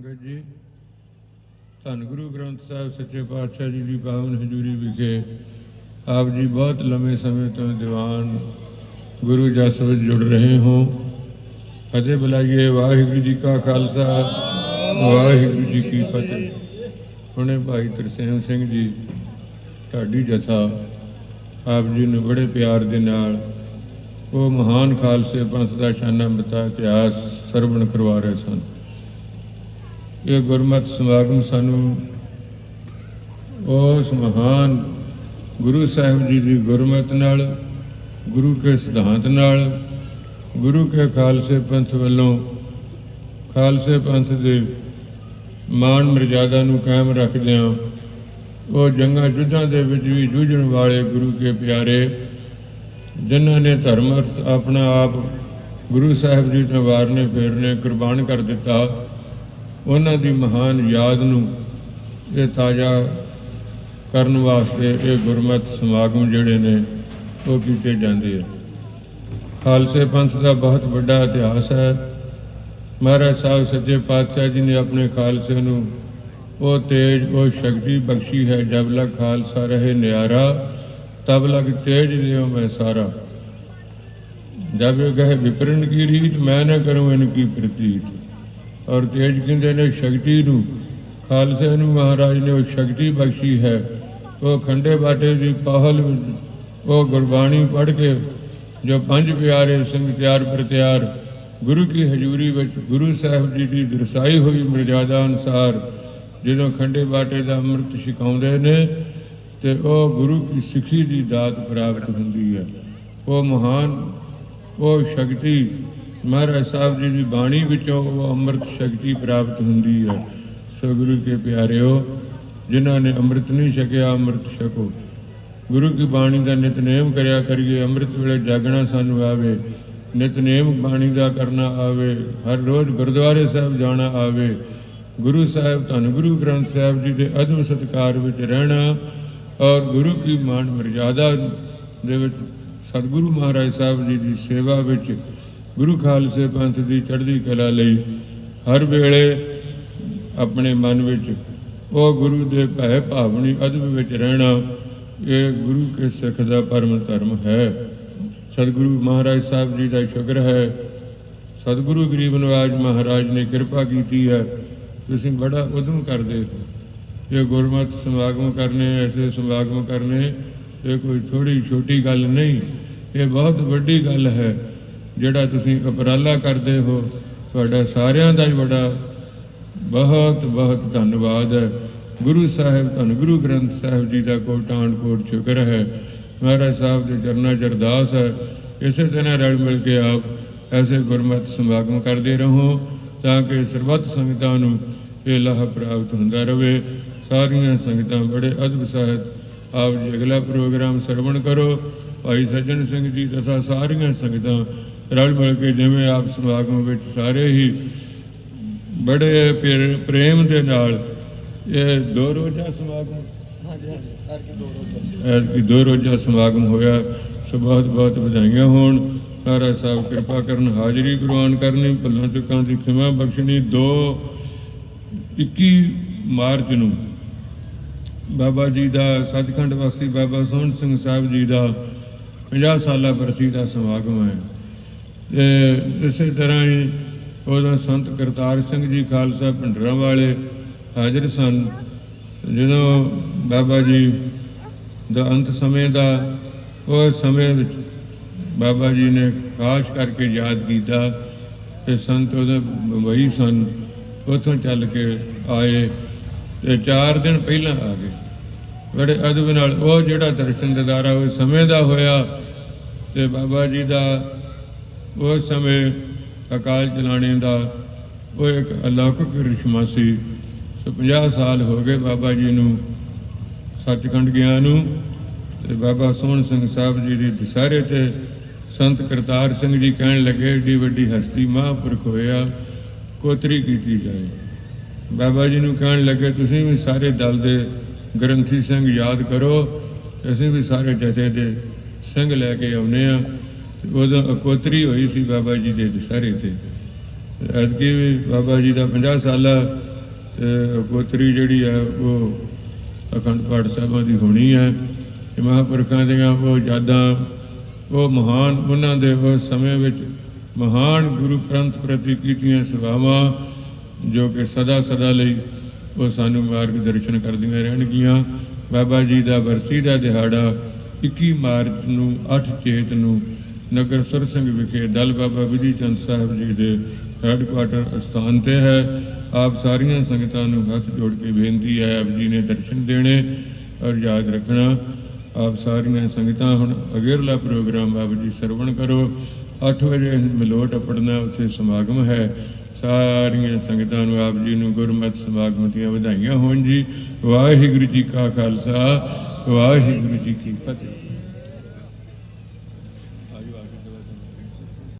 ਸੰਗਤ ਜੀ। ਧੰਨ ਗੁਰੂ ਗ੍ਰੰਥ ਸਾਹਿਬ, ਸੱਚੇ ਪਾਤਸ਼ਾਹ ਜੀ ਦੀ ਪਾਵਨ ਹਜ਼ੂਰੀ ਵਿਖੇ ਆਪ ਜੀ ਬਹੁਤ ਲੰਮੇ ਸਮੇਂ ਤੋਂ ਦੀਵਾਨ ਗੁਰੂ ਜਸ ਵਿੱਚ ਜੁੜ ਰਹੇ ਹੋ। ਫਤਿਹ ਬੁਲਾਈਏ, ਵਾਹਿਗੁਰੂ ਜੀ ਕਾ ਖਾਲਸਾ, ਵਾਹਿਗੁਰੂ ਜੀ ਕੀ ਫਤਿਹ। ਹੁਣੇ ਭਾਈ ਤਰਸੇਮ ਸਿੰਘ ਜੀ ਢਾਡੀ ਜਥਾ ਆਪ ਜੀ ਨੂੰ ਬੜੇ ਪਿਆਰ ਦੇ ਨਾਲ ਉਹ ਮਹਾਨ ਖਾਲਸੇ ਪੰਥ ਦਾ ਸ਼ਾਨਾ ਬਤਾ ਇਤਿਹਾਸ ਸਰਵਣ ਕਰਵਾ ਰਹੇ ਸਨ। ਇਹ ਗੁਰਮਤਿ ਸਮਾਗਮ ਸਾਨੂੰ ਉਸ ਮਹਾਨ ਗੁਰੂ ਸਾਹਿਬ ਜੀ ਦੀ ਗੁਰਮਤਿ ਨਾਲ, ਗੁਰੂ ਕੇ ਸਿਧਾਂਤ ਨਾਲ, ਗੁਰੂ ਕੇ ਖਾਲਸੇ ਪੰਥ ਵੱਲੋਂ ਖਾਲਸੇ ਪੰਥ ਦੇ ਮਾਣ ਮਰਜ਼ਾਦਾ ਨੂੰ ਕਾਇਮ ਰੱਖਦਿਆਂ ਉਹ ਜੰਗਾਂ ਯੁੱਧਾਂ ਦੇ ਵਿੱਚ ਵੀ ਜੂਝਣ ਵਾਲੇ ਗੁਰੂ ਕੇ ਪਿਆਰੇ, ਜਿਨ੍ਹਾਂ ਨੇ ਧਰਮ ਅਰਥ ਆਪਣਾ ਆਪ ਗੁਰੂ ਸਾਹਿਬ ਜੀ ਤੋਂ ਵਾਰਨੇ ਫੇਰਨੇ ਕੁਰਬਾਨ ਕਰ ਦਿੱਤਾ ਉਹਨਾਂ ਦੀ ਮਹਾਨ ਯਾਦ ਨੂੰ ਇਹ ਤਾਜ਼ਾ ਕਰਨ ਵਾਸਤੇ ਇਹ ਗੁਰਮਤਿ ਸਮਾਗਮ ਜਿਹੜੇ ਨੇ ਉਹ ਕੀਤੇ ਜਾਂਦੇ ਆ। ਖਾਲਸੇ ਪੰਥ ਦਾ ਬਹੁਤ ਵੱਡਾ ਇਤਿਹਾਸ ਹੈ। ਮਹਾਰਾਜ ਸਾਹਿਬ ਸੱਚੇ ਪਾਤਸ਼ਾਹ ਜੀ ਨੇ ਆਪਣੇ ਖਾਲਸੇ ਨੂੰ ਉਹ ਤੇਜ, ਉਹ ਸ਼ਕਤੀ ਬਖਸ਼ੀ ਹੈ। ਜਬ ਲਗ ਖਾਲਸਾ ਰਹੇ ਨਿਆਰਾ, ਤਬ ਲਗ ਤੇਜ ਦਿਓ ਮੈਂ ਸਾਰਾ। ਜਬ ਇਹ ਕਹੇ ਵਿਪਰਨ ਕੀ ਰੀਤ, ਮੈਂ ਨਾ ਕਰੂੰ ਇਨ ਕੀ ਪ੍ਰਤੀਤ। ਔਰ ਤੇਜ ਕਹਿੰਦੇ ਨੇ ਸ਼ਕਤੀ ਨੂੰ, ਖਾਲਸੇ ਨੂੰ ਮਹਾਰਾਜ ਨੇ ਉਹ ਸ਼ਕਤੀ ਬਖਸ਼ੀ ਹੈ। ਉਹ ਖੰਡੇ ਬਾਟੇ ਦੀ ਪਹਲ ਉਹ ਗੁਰਬਾਣੀ ਪੜ੍ਹ ਕੇ ਜੋ ਪੰਜ ਪਿਆਰੇ ਸਿੰਘ ਤਿਆਰ ਪ੍ਰਤਿਆਰ ਗੁਰੂ ਕੀ ਹਜ਼ੂਰੀ ਵਿੱਚ ਗੁਰੂ ਸਾਹਿਬ ਜੀ ਦੀ ਦਰਸਾਈ ਹੋਈ ਮਰਜ਼ਾਦਾ ਅਨੁਸਾਰ ਜਦੋਂ ਖੰਡੇ ਬਾਟੇ ਦਾ ਅੰਮ੍ਰਿਤ ਛਕਾਉਂਦੇ ਨੇ, ਤੇ ਉਹ ਗੁਰੂ ਕੀ ਸਿੱਖੀ ਦੀ ਦਾਤ ਪ੍ਰਾਪਤ ਹੁੰਦੀ ਹੈ। ਉਹ ਮਹਾਨ, ਉਹ ਸ਼ਕਤੀ ਮਹਾਰਾਜ ਸਾਹਿਬ ਜੀ ਦੀ ਬਾਣੀ ਵਿੱਚੋਂ ਉਹ ਅੰਮ੍ਰਿਤ ਸ਼ਕਤੀ ਪ੍ਰਾਪਤ ਹੁੰਦੀ ਹੈ। ਸੋ ਗੁਰੂ ਕੇ ਪਿਆਰਿਓ, ਜਿਨ੍ਹਾਂ ਨੇ ਅੰਮ੍ਰਿਤ ਨਹੀਂ ਛਕਿਆ, ਅੰਮ੍ਰਿਤ ਛਕੋ। ਗੁਰੂ ਕੀ ਬਾਣੀ ਦਾ ਨਿਤਨੇਮ ਕਰਿਆ ਕਰੀਏ, ਅੰਮ੍ਰਿਤ ਵੇਲੇ ਜਾਗਣਾ ਸਾਨੂੰ ਆਵੇ। ਨਿਤਨੇਮ ਬਾਣੀ ਦਾ ਕਰਨਾ ਆਵੇ, ਹਰ ਰੋਜ਼ ਗੁਰਦੁਆਰੇ ਸਾਹਿਬ ਜਾਣਾ ਆਵੇ। ਗੁਰੂ ਸਾਹਿਬ, ਧੰਨ ਗੁਰੂ ਗ੍ਰੰਥ ਸਾਹਿਬ ਜੀ ਦੇ ਅਦਬ ਸਤਕਾਰ ਵਿੱਚ ਰਹਿਣਾ ਔਰ ਗੁਰੂ ਕੀ ਮਾਨ ਮਰਜ਼ਾਦਾ ਦੇ ਵਿੱਚ ਸਤਿਗੁਰੂ ਮਹਾਰਾਜ ਸਾਹਿਬ ਜੀ ਦੀ ਸੇਵਾ ਵਿੱਚ ਗੁਰੂ ਖਾਲਸੇ ਪੰਥ ਦੀ ਚੜ੍ਹਦੀ ਕਲਾ ਲਈ ਹਰ ਵੇਲੇ ਆਪਣੇ ਮਨ ਵਿੱਚ ਉਹ ਗੁਰੂ ਦੇ ਭੈ ਭਾਵਨੀ ਅਦਬ ਵਿੱਚ ਰਹਿਣਾ ਇਹ ਗੁਰੂ ਕੇ ਸਿੱਖ ਦਾ ਪਰਮ ਧਰਮ ਹੈ। ਸਤਿਗੁਰੂ ਮਹਾਰਾਜ ਸਾਹਿਬ ਜੀ ਦਾ ਸ਼ੁਕਰ ਹੈ। ਸਤਿਗੁਰੂ ਗਰੀਬ ਨਵਾਜ ਮਹਾਰਾਜ ਨੇ ਕਿਰਪਾ ਕੀਤੀ ਹੈ। ਤੁਸੀਂ ਬੜਾ ਉਦਮ ਕਰਦੇ ਹੋ। ਇਹ ਗੁਰਮਤਿ ਸਮਾਗਮ ਕਰਨੇ, ਐਸੇ ਸਮਾਗਮ ਕਰਨੇ, ਇਹ ਕੋਈ ਥੋੜੀ ਛੋਟੀ ਗੱਲ ਨਹੀਂ, ਇਹ ਬਹੁਤ ਵੱਡੀ ਗੱਲ ਹੈ। ਜਿਹੜਾ ਤੁਸੀਂ ਉਪਰਾਲਾ ਕਰਦੇ ਹੋ, ਤੁਹਾਡਾ ਸਾਰਿਆਂ ਦਾ ਹੀ ਬੜਾ ਬਹੁਤ ਬਹੁਤ ਧੰਨਵਾਦ ਹੈ। ਗੁਰੂ ਸਾਹਿਬ, ਧੰਨ ਗੁਰੂ ਗ੍ਰੰਥ ਸਾਹਿਬ ਜੀ ਦਾ ਕੋਟਾਨ ਕੋਟ ਸ਼ੁਕਰ ਹੈ। ਮਹਾਰਾਜ ਸਾਹਿਬ ਦੇ ਚਰਨਾਂ 'ਚ ਅਰਦਾਸ ਹੈ। ਇਸੇ ਤਰ੍ਹਾਂ ਰਲ ਮਿਲ ਕੇ ਆਪ ਐਸੇ ਗੁਰਮਤਿ ਸਮਾਗਮ ਕਰਦੇ ਰਹੋ, ਤਾਂ ਕਿ ਸਰਬੱਤ ਸੰਗਤਾਂ ਨੂੰ ਇਹ ਲਾਭ ਪ੍ਰਾਪਤ ਹੁੰਦਾ ਰਹੇ ਸਾਰੀਆਂ ਸੰਗਤਾਂ ਬੜੇ ਅਦਬ ਸਾਹਿਤ ਆਪ ਜੀ ਅਗਲਾ ਪ੍ਰੋਗਰਾਮ ਸਰਵਣ ਕਰੋ। ਭਾਈ ਸੱਜਣ ਸਿੰਘ ਜੀ ਤਥਾ ਸਾਰੀਆਂ ਸੰਗਤਾਂ ਰਲ ਮਿਲ ਕੇ ਜਿਵੇਂ ਆਪ ਸਮਾਗਮ ਵਿੱਚ ਸਾਰੇ ਹੀ ਬੜੇ ਪ੍ਰੇਮ ਦੇ ਨਾਲ ਇਹ ਦੋ ਰੋਜ਼ਾ ਸਮਾਗਮ ਹਾਂਜੀ ਕੀ ਦੋ ਰੋਜ਼। ਸਮਾਗਮ ਹੋਇਆ। ਸੋ ਬਹੁਤ ਬਹੁਤ ਵਧਾਈਆਂ ਹੋਣ। ਮਹਾਰਾਜ ਸਾਹਿਬ ਕਿਰਪਾ ਕਰਨ ਹਾਜ਼ਰੀ ਪ੍ਰਵਾਨ ਕਰਨੀ ਭੁੱਲਾਂ ਚੁੱਕਾਂ ਦੀ ਖਿਮਾ ਬਖਸ਼ਣੀ 2 21 ਮਾਰਚ ਨੂੰ ਬਾਬਾ ਜੀ ਦਾ ਸੱਚਖੰਡ ਵਾਸੀ ਬਾਬਾ ਸੋਹਣ ਸਿੰਘ ਸਾਹਿਬ ਜੀ ਦਾ 50 ਸਾਲਾ ਬਰਸੀ ਦਾ ਸਮਾਗਮ ਹੈ। ਇਸੇ ਤਰ੍ਹਾਂ ਹੀ ਉਹਦਾ ਸੰਤ ਕਰਤਾਰ ਸਿੰਘ ਜੀ ਖਾਲਸਾ ਭਿੰਡਰਾਂ ਵਾਲੇ ਹਾਜ਼ਰ ਸਨ। ਜਦੋਂ ਬਾਬਾ ਜੀ ਦਾ ਅੰਤ ਸਮੇਂ ਦਾ, ਉਹ ਸਮੇਂ ਵਿੱਚ ਬਾਬਾ ਜੀ ਨੇ ਖਾਸ ਕਰਕੇ ਯਾਦ ਕੀਤਾ ਤੇ ਸੰਤ ਉਹਦੇ ਬੰਬਈ ਸਨ। ਉੱਥੋਂ ਚੱਲ ਕੇ ਆਏ ਤੇ 4 ਦਿਨ ਪਹਿਲਾਂ ਆ ਗਏ। ਬੜੇ ਅਦਬ ਨਾਲ ਉਹ ਜਿਹੜਾ ਦਰਸ਼ਨ ਦਿਦਾਰਾ ਉਹ ਸਮੇਂ ਦਾ ਹੋਇਆ ਤੇ ਬਾਬਾ ਜੀ ਦਾ ਉਸ ਸਮੇਂ ਅਕਾਲ ਚਲਾਣੇ ਦਾ ਉਹ ਇੱਕ ਅਲੌਕਿਕ ਰਿਸ਼ਮਾ ਸੀ। ਸੋ 50 ਸਾਲ ਹੋ ਗਏ ਬਾਬਾ ਜੀ ਨੂੰ ਸੱਚਖੰਡ ਗਿਆ ਨੂੰ ਤੇ ਬਾਬਾ ਸੋਹਣ ਸਿੰਘ ਸਾਹਿਬ ਜੀ ਦੇ ਦਸ਼ਹਰੇ ਤੇ ਸੰਤ ਕਰਤਾਰ ਸਿੰਘ ਜੀ ਕਹਿਣ ਲੱਗੇ, ਏਡੀ ਵੱਡੀ ਹਸਤੀ ਮਹਾਂਪੁਰਖ ਹੋਇਆ, ਕੋਤਰੀ ਕੀਤੀ ਜਾਏ। ਬਾਬਾ ਜੀ ਨੂੰ ਕਹਿਣ ਲੱਗੇ, ਤੁਸੀਂ ਵੀ ਸਾਰੇ ਦਲ ਦੇ ਗ੍ਰੰਥੀ ਸਿੰਘ ਯਾਦ ਕਰੋ, ਅਸੀਂ ਵੀ ਸਾਰੇ ਜਥੇ ਦੇ ਸਿੰਘ ਲੈ ਕੇ ਆਉਨੇ ਆ ਉਦੋਂ ਅਕੋਤਰੀ ਹੋਈ ਸੀ ਬਾਬਾ ਜੀ ਦੇ ਦਸ਼ਹਰੇ ਤੇ। ਐਤਕੀ ਵੀ ਬਾਬਾ ਜੀ ਦਾ 50 ਸਾਲਾ ਤੇ ਪੋਤਰੀ ਜਿਹੜੀ ਹੈ ਉਹ ਅਖੰਡ ਪਾਠ ਸਾਹਿਬਾਂ ਦੀ ਹੋਣੀ ਹੈ ਇਹ ਮਹਾਂਪੁਰਖਾਂ ਦੀਆਂ ਉਹ ਯਾਦਾਂ, ਉਹ ਮਹਾਨ, ਉਹਨਾਂ ਦੇ ਉਸ ਸਮੇਂ ਵਿੱਚ ਮਹਾਨ ਗੁਰੂ ਗ੍ਰੰਥ ਪ੍ਰਤੀ ਕੀਤੀਆਂ ਸੇਵਾਵਾਂ, ਜੋ ਕਿ ਸਦਾ ਸਦਾ ਲਈ ਉਹ ਸਾਨੂੰ ਮਾਰਗਦਰਸ਼ਨ ਕਰਦੀਆਂ ਰਹਿਣਗੀਆਂ। ਬਾਬਾ ਜੀ ਦਾ ਵਰਸੀ ਦਾ ਦਿਹਾੜਾ 21 ਮਾਰਚ ਨੂੰ 8 ਚੇਤ ਨੂੰ ਨਗਰ ਸੁਰ ਸਿੰਘ ਵਿਖੇ ਦਲ ਬਾਬਾ ਵਿਧੀ ਚੰਦ ਸਾਹਿਬ ਜੀ ਦੇ ਹੈੱਡਕੁਆਟਰ ਅਸਥਾਨ ਤੇ ਹੈ। ਆਪ ਸਾਰੀਆਂ ਸੰਗਤਾਂ ਨੂੰ ਹੱਥ ਜੋੜ ਕੇ ਬੇਨਤੀ ਹੈ, ਆਪ ਜੀ ਨੇ ਦਰਸ਼ਨ ਦੇਣੇ ਔਰ ਯਾਦ ਰੱਖਣਾ। ਆਪ ਸਾਰੀਆਂ ਸੰਗਤਾਂ ਹੁਣ ਅਗੇਰਲਾ ਪ੍ਰੋਗਰਾਮ ਆਪ ਜੀ ਸਰਵਣ ਕਰੋ। 8 ਵਜੇ ਮਲੋਟ ਅਪੜਨਾ ਉੱਥੇ ਸਮਾਗਮ ਹੈ। ਸਾਰੀਆਂ ਸੰਗਤਾਂ ਨੂੰ ਆਪ ਜੀ ਨੂੰ ਗੁਰਮਤਿ ਸਮਾਗਮ ਦੀਆਂ ਵਧਾਈਆਂ ਹੋਣ ਜੀ। ਵਾਹਿਗੁਰੂ ਜੀ ਕਾ ਖਾਲਸਾ, ਵਾਹਿਗੁਰੂ ਜੀ ਕੀ ਫਤਿਹ।